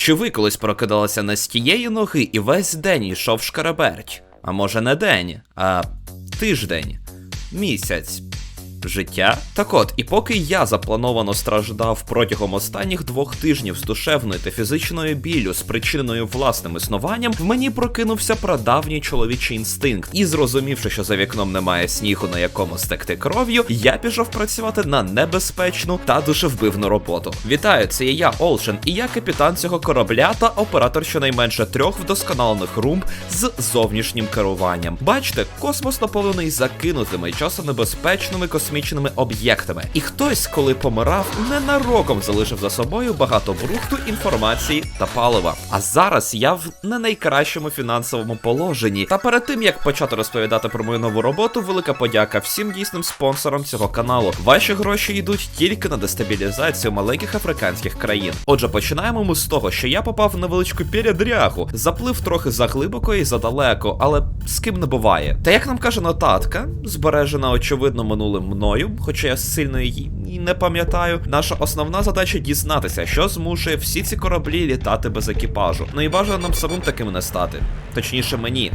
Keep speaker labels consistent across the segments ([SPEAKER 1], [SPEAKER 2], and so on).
[SPEAKER 1] Чи ви колись прокидалися не з тієї ноги і весь день йшов шкараберть? А може не день, а тиждень, місяць. Життя? Так от, і поки я заплановано страждав протягом останніх двох тижнів з душевною та фізичною біллю, спричиненою власним існуванням, в мені прокинувся прадавній чоловічий інстинкт. І зрозумівши, що за вікном немає снігу, на якому стекти кров'ю, я пішов працювати на небезпечну та душевбивну роботу. Вітаю, це є я, Олшен, і я капітан цього корабля та оператор щонайменше трьох вдосконалених румб з зовнішнім керуванням. Бачите, космос наповнений закинутими, часом небезпечними космічними об'єктами. І хтось, коли помирав, ненароком залишив за собою багато брухту інформації та палива. А зараз я в не найкращому фінансовому положенні. Та перед тим як почати розповідати про мою нову роботу, велика подяка всім дійсним спонсорам цього каналу. Ваші гроші йдуть тільки на дестабілізацію маленьких африканських країн. Отже, починаємо ми з того, що я попав в невеличку передрягу, заплив трохи заглибоко і задалеко, але з ким не буває. Та як нам каже нотатка, збережена очевидно минулим мною, хоча я сильно її не пам'ятаю. Наша основна задача дізнатися, що змушує всі ці кораблі літати без екіпажу. Ну і бажано нам самим таким не стати. Точніше, мені.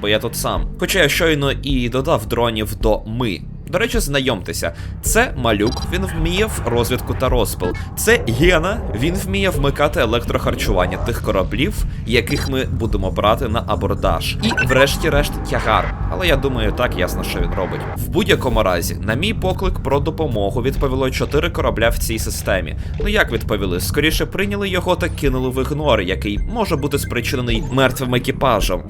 [SPEAKER 1] Бо я тут сам. Хоча я щойно і додав дронів до ми. До речі, знайомтеся, це малюк, він вміє в розвідку та розпил. Це Гена, він вміє вмикати електрохарчування тих кораблів, яких ми будемо брати на абордаж. І, врешті-решт, тягар. Але я думаю, так ясно, що він робить. В будь-якому разі, на мій поклик про допомогу відповіло чотири корабля в цій системі. Ну як відповіли? Скоріше прийняли його та кинули в ігнор, який може бути спричинений мертвим екіпажем.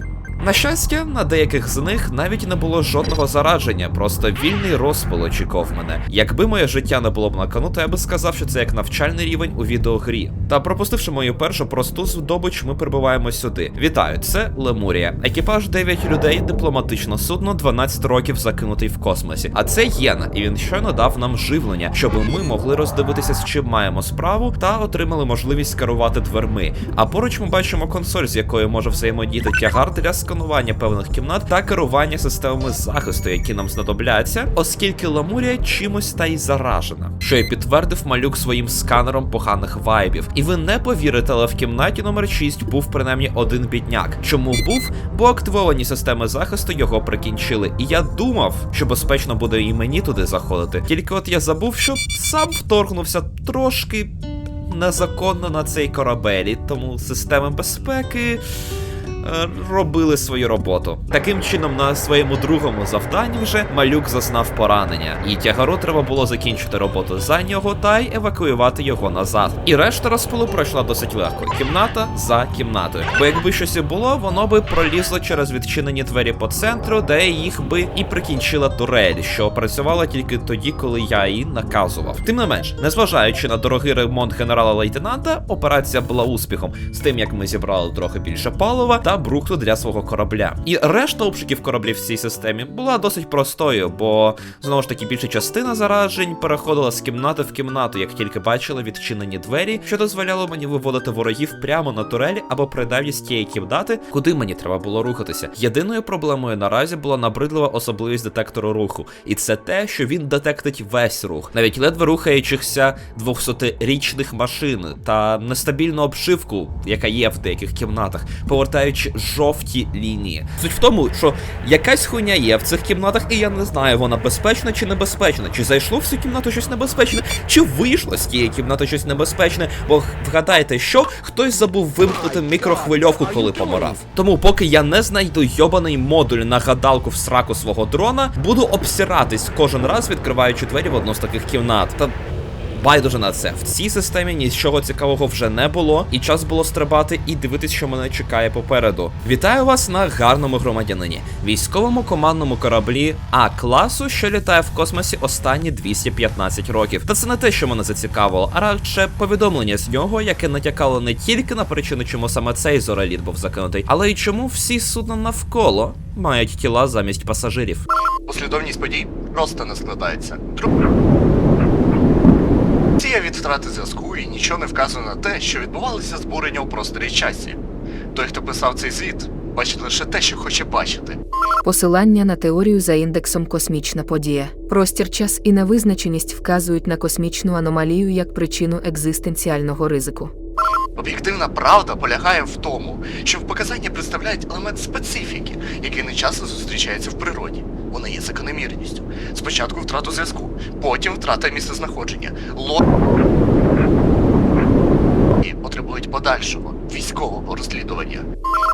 [SPEAKER 1] На щастя, на деяких з них навіть не було жодного зараження, просто вільний розпил очікував мене. Якби моє життя не було б на кону, то я би сказав, що це як навчальний рівень у відеогрі. Та пропустивши мою першу просту здобич, ми прибуваємо сюди. Вітаю, це Лемурія. Екіпаж 9 людей, дипломатично судно, 12 років закинутий в космосі. А це Єна, і він щойно дав нам живлення, щоб ми могли роздивитися, з чим маємо справу, та отримали можливість керувати дверми. А поруч ми бачимо консоль, з якою може взаємодіяти тягар для сканування певних кімнат та керування системами захисту, які нам знадобляться, оскільки Ламурія чимось та й заражена, що й підтвердив малюк своїм сканером поганих вайбів. І ви не повірите, але в кімнаті номер 6 був принаймні один бідняк. Чому був? Бо активовані системи захисту його прикінчили. І я думав, що безпечно буде і мені туди заходити. Тільки от я забув, що сам вторгнувся трошки незаконно на цей корабель, тому системи безпеки робили свою роботу. Таким чином, на своєму другому завданні вже малюк зазнав поранення, і тягару треба було закінчити роботу за нього та й евакуювати його назад. І решта розпилу пройшла досить легко, кімната за кімнатою. Бо якби щось і було, воно би пролізло через відчинені двері по центру, де їх би і прикінчила турель, що працювала тільки тоді, коли я її наказував. Тим не менш, незважаючи на дорогий ремонт генерала лейтенанта, операція була успіхом з тим, як ми зібрали трохи більше палива та брухту для свого корабля. І решта обшуків кораблів в цій системі була досить простою, бо знову ж таки більша частина заражень переходила з кімнати в кімнату, як тільки бачили відчинені двері, що дозволяло мені виводити ворогів прямо на турелі або принаймні з тієї кімнати, куди мені треба було рухатися. Єдиною проблемою наразі була набридлива особливість детектору руху, і це те, що він детектить весь рух, навіть ледве рухаючихся 200-річних машин та нестабільну обшивку, яка є в деяких кімнатах, повертаючи жовті лінії. Суть в тому, що якась хуйня є в цих кімнатах, і я не знаю, вона безпечна чи небезпечна, чи зайшло в цю кімнату щось небезпечне, чи вийшло з тієї кімнати щось небезпечне. Бо вгадайте, що хтось забув вимкнути мікрохвильовку, коли помирав. Тому, поки я не знайду йобаний модуль на гадалку в сраку свого дрона, буду обсиратись кожен раз, відкриваючи двері в одну з таких кімнат. Та Байдуже на це. В цій системі нічого цікавого вже не було, і час було стрибати і дивитись, що мене чекає попереду. Вітаю вас на гарному громадянині, військовому командному кораблі А класу, що літає в космосі останні 215 років. Та це не те, що мене зацікавило, а радше повідомлення з нього, яке натякало не тільки на причину, чому саме цей зореліт був закинутий, але й чому всі судна навколо мають тіла замість пасажирів.
[SPEAKER 2] Послідовність подій просто не складається. Ціє від втрати зв'язку і нічого не вказує на те, що відбувалося збурення у просторі часі. Той, хто писав цей звіт, бачить лише те, що хоче бачити.
[SPEAKER 3] Посилання на теорію за індексом космічна подія. Простір, час і невизначеність вказують на космічну аномалію як причину екзистенціального ризику.
[SPEAKER 2] Об'єктивна правда полягає в тому, що в показанні представляють елемент специфіки, який не часто зустрічається в природі. Вона є закономірністю. Спочатку втрату зв'язку, потім втрата місцезнаходження. Ло потребують подальшого військового розслідування.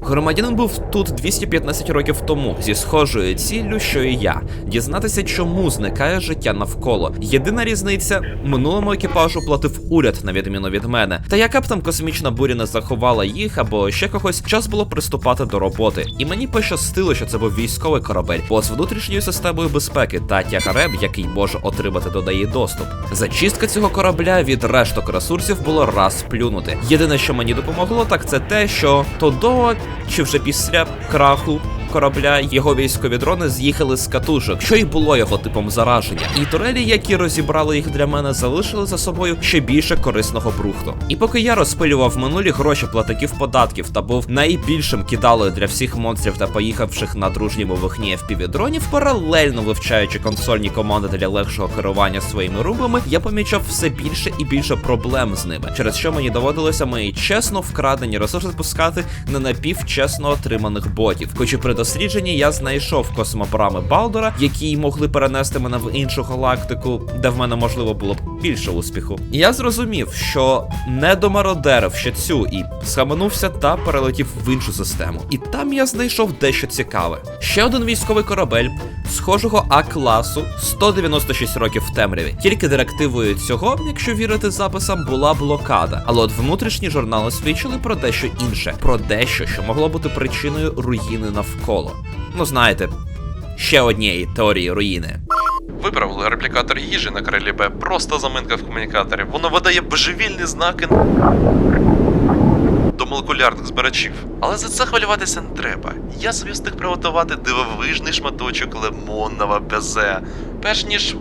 [SPEAKER 1] Громадянин був тут 215 років тому зі схожою ціллю, що і я, дізнатися, чому зникає життя навколо. Єдина різниця минулому екіпажу платив уряд, на відміну від мене. Та яка б там космічна буря не заховала їх або ще когось, час було приступати до роботи. І мені пощастило, що це був військовий корабель, бо з внутрішньою системою безпеки та тягарем, який може отримати до неї доступ. Зачистка цього корабля від решток ресурсів було раз плюнути. Єдине, що мені допомогло, так це те, що то до чи вже після краху корабля його військові дрони з'їхали з катушок, що й було його типом зараження. І турелі, які розібрали їх для мене, залишили за собою ще більше корисного брухту. І поки я розпилював минулі гроші платників податків та був найбільшим кидалою для всіх монстрів та поїхавших на дружньому вогні FPV-дронів, паралельно вивчаючи консольні команди для легшого керування своїми рубами, я помічав все більше і більше проблем з ними, через що мені доводилося мої чесно вкрадені ресурси спускати на напівчесно отриманих ботів. Хоч і при дослідженні я знайшов космопрами Балдора, які могли перенести мене в іншу галактику, де в мене можливо було б більше успіху. Я зрозумів, що не домародерив ще цю і схаменувся та перелетів в іншу систему. І там я знайшов дещо цікаве. Ще один військовий корабель схожого А-класу 196 років в темряві. Тільки директивою цього, якщо вірити записам, була блокада. Але от внутрішні журнали свідчили про дещо інше, про дещо, що могло бути причиною руїни навколо. Ну знаєте, ще однієї теорії руїни.
[SPEAKER 4] Виправили реплікатор їжі на крилі Б, просто заминка в комунікаторі. Воно видає божевільні знаки до молекулярних збирачів. Але за це хвилюватися не треба. Я собі встиг приготувати дивовижний шматочок лимонного безе, перш ніж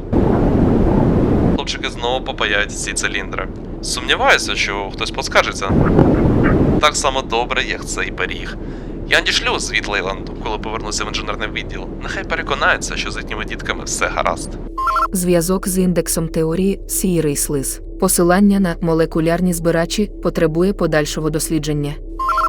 [SPEAKER 4] хлопчики знову попаяють ці циліндри. Сумніваюся, що хтось поскаржиться так само добре, як цей пиріг. Я надішлю звіт Лейланду, коли повернуся в інженерний відділ. Нехай переконаються, що з їхніми дітками все гаразд.
[SPEAKER 3] Зв'язок з індексом теорії сірий слиз. Посилання на молекулярні збирачі потребує подальшого дослідження.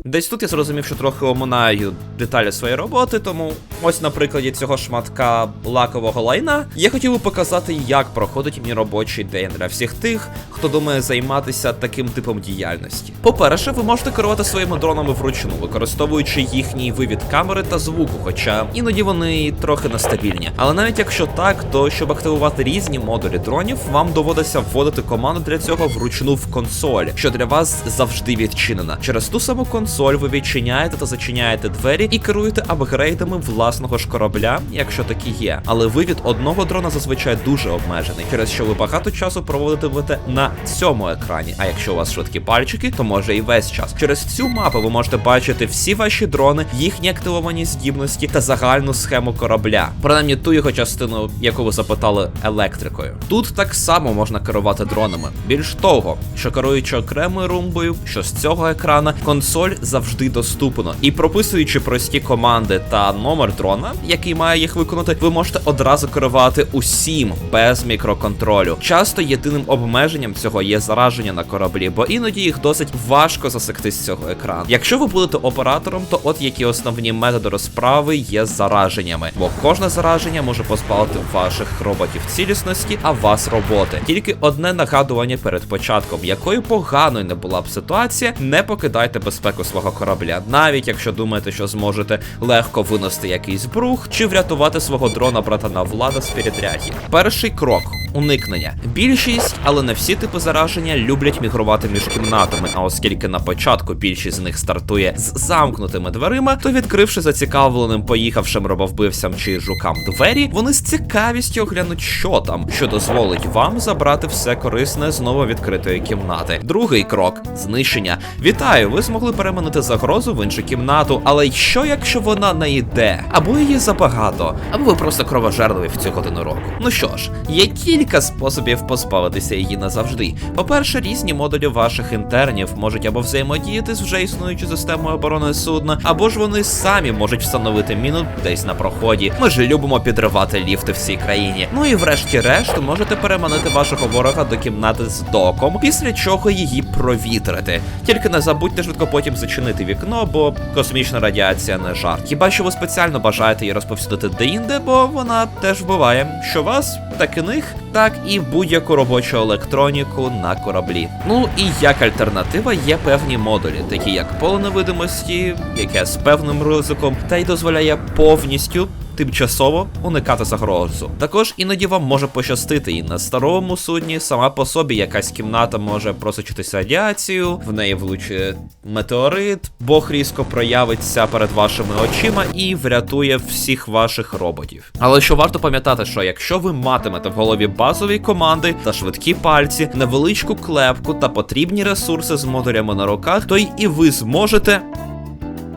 [SPEAKER 1] Десь тут я зрозумів, що трохи оминаю деталі своєї роботи, тому ось на прикладі цього шматка лакового лайна я хотів би показати, як проходить мій робочий день для всіх тих, хто думає займатися таким типом діяльності. По-перше, ви можете керувати своїми дронами вручну, використовуючи їхній вивід камери та звуку, хоча іноді вони трохи нестабільні. Але навіть якщо так, то щоб активувати різні модулі дронів, вам доводиться вводити команду для цього вручну в консоль, що для вас завжди відчинена. Через ту саму консоль ви відчиняєте та зачиняєте двері і керуєте апгрейдами власного ж корабля, якщо такі є. Але вивід одного дрона зазвичай дуже обмежений, через що ви багато часу проводитимете на цьому екрані. А якщо у вас швидкі пальчики, то може і весь час. Через цю мапу ви можете бачити всі ваші дрони, їхні активовані здібності та загальну схему корабля. Принаймні ту його частину, яку ви запитали електрикою. Тут так само можна керувати дронами. Більш того, що керуючи окремою румбою, що з цього екрана консоль завжди доступна. І прописуючи прості команди та номер дрона, який має їх виконати, ви можете одразу керувати усім без мікроконтролю. Часто єдиним обмеженням цього є зараження на кораблі, бо іноді їх досить важко засекти з цього екрану. Якщо ви будете оператором, то от які основні методи розправи є зараженнями, бо кожне зараження може позбавити ваших роботів цілісності, а вас роботи. Тільки одне нагадування перед початком, якою поганою не була б ситуація, не покидайте безпеку свого корабля, навіть якщо думаєте, що зможете легко винести якийсь брух чи врятувати свого дрона братана влада з передряги. Перший крок. Уникнення. Більшість, але не всі типи зараження люблять мігрувати між кімнатами. А оскільки на початку більшість з них стартує з замкнутими дверима, то відкривши зацікавленим поїхавшим робовбивцям чи жукам двері, вони з цікавістю оглянуть, що там, що дозволить вам забрати все корисне з ново відкритої кімнати. Другий крок знищення. Вітаю! Ви змогли перемогти виманити загрозу в іншу кімнату, але що якщо вона не йде? Або її забагато, або ви просто кровожерливі в цю годину року. Ну що ж, є кілька способів позбавитися її назавжди. По-перше, різні модулі ваших інтернів можуть або взаємодіяти з вже існуючою системою оборони судна, або ж вони самі можуть встановити міну десь на проході. Ми ж любимо підривати ліфти в цій країні. Ну і врешті-решт можете переманити вашого ворога до кімнати з доком, після чого її провітрити. Тільки не забудьте швидко потім зачинити вікно, бо космічна радіація не жарт. Хіба що ви спеціально бажаєте її розповсюдити деінде, бо вона теж вбиває що вас, так і них, так і будь-яку робочу електроніку на кораблі. Ну і як альтернатива є певні модулі, такі як поле невидимості, яке з певним ризиком, та й дозволяє повністю. Тимчасово уникати загрозу. Також іноді вам може пощастити, і на старому судні сама по собі якась кімната може просочитися радіацію, в неї влучить метеорит, Бог різко проявиться перед вашими очима і врятує всіх ваших роботів. Але що варто пам'ятати, що якщо ви матимете в голові базові команди та швидкі пальці, невеличку клепку та потрібні ресурси з модулями на руках, то й і ви зможете.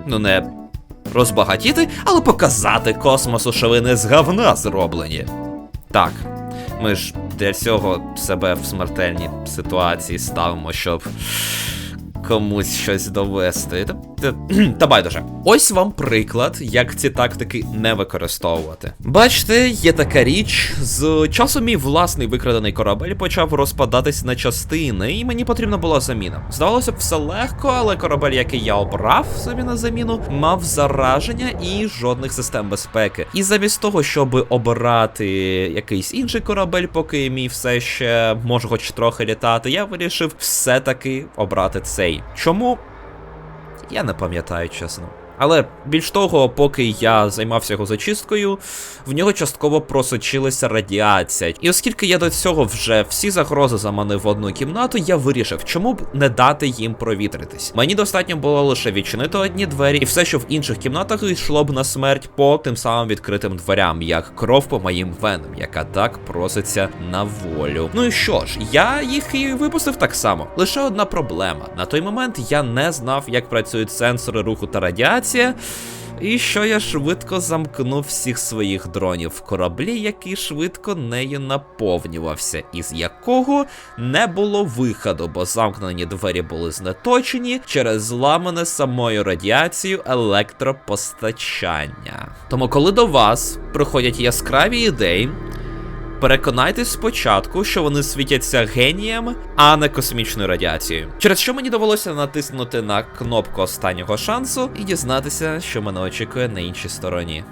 [SPEAKER 1] Ну не розбагатіти, але показати космосу, що ви не з говна зроблені. Так, ми ж для цього себе в смертельній ситуації ставимо, щоб комусь щось довести. Та, байдуже. Ось вам приклад, як ці тактики не використовувати. Бачите, є така річ. З часом мій власний викрадений корабель почав розпадатись на частини, і мені потрібна була заміна. Здавалося б, все легко, але корабель, який я обрав собі на заміну, мав зараження і жодних систем безпеки. І замість того, щоб обирати якийсь інший корабель, поки мій все ще може хоч трохи літати, я вирішив все-таки обрати цей. Чому? Я не пам'ятаю, чесно. Але більш того, поки я займався його зачисткою, в нього частково просочилася радіація. І оскільки я до цього вже всі загрози заманив в одну кімнату, я вирішив, чому б не дати їм провітритись. Мені достатньо було лише відчинити одні двері, і все, що в інших кімнатах йшло б на смерть по тим самим відкритим дверям, як кров по моїм венам, яка так проситься на волю. Ну і що ж, я їх і випустив так само. Лише одна проблема. На той момент я не знав, як працюють сенсори руху та радіація. І що я швидко замкнув всіх своїх дронів в кораблі, який швидко нею наповнювався, із якого не було виходу, бо замкнені двері були знеточені через зламане самою радіацією електропостачання. Тому, коли до вас приходять яскраві ідеї, Переконайтесь спочатку, що вони світяться генієм, а не космічною радіацією. Через що мені довелося натиснути на кнопку останнього шансу і дізнатися, що мене очікує на іншій стороні.